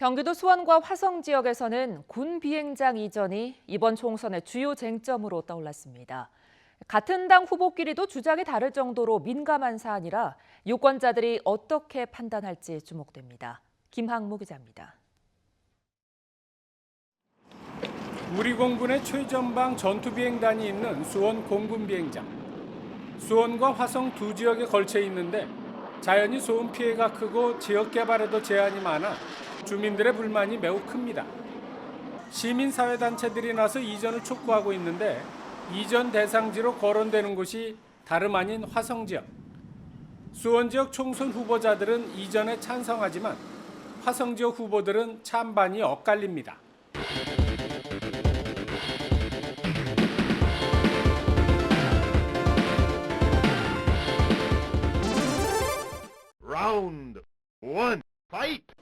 경기도 수원과 화성 지역에서는 군 비행장 이전이 이번 총선의 주요 쟁점으로 떠올랐습니다. 같은 당 후보끼리도 주장이 다를 정도로 민감한 사안이라 유권자들이 어떻게 판단할지 주목됩니다. 김항무 기자입니다. 우리 공군의 최전방 전투비행단이 있는 수원 공군비행장. 수원과 화성 두 지역에 걸쳐 있는데 자연히 소음 피해가 크고 지역 개발에도 제한이 많아 주민들의 불만이 매우 큽니다. 시민사회단체들이 나서 이전을 촉구하고 있는데 이전 대상지로 거론되는 곳이 다름 아닌 화성 지역. 수원 지역 총선 후보자들은 이전에 찬성하지만 화성 지역 후보들은 찬반이 엇갈립니다. Round one, fight!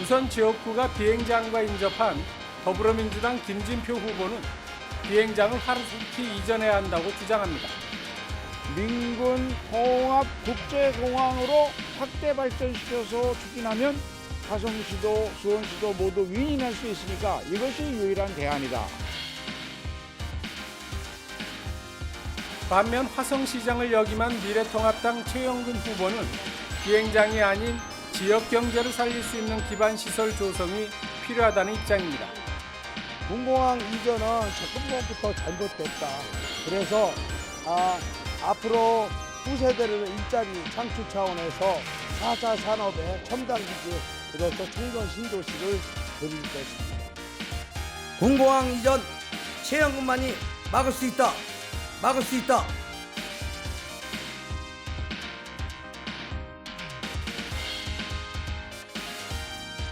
우선 지역구가 비행장과 인접한 더불어민주당 김진표 후보는 비행장을 하루속히 이전해야 한다고 주장합니다. 민군 통합 국제공항으로 확대 발전시켜서 추진하면 화성시도 수원시도 모두 윈윈할 수 있으니까 이것이 유일한 대안이다. 반면 화성시장을 역임한 미래통합당 최영근 후보는 비행장이 아닌 지역 경제를 살릴 수 있는 기반 시설 조성이 필요하다는 입장입니다. 군공항 이전은 첫근부터 잘못됐다. 그래서 아, 앞으로 후세대를 일자리 창출 차원에서 4차 산업의 첨단 기지 그래서 청년 신도시를 드릴 것입니다. 공공항 이전 최영근만이 막을 수 있다. 막을 수 있다.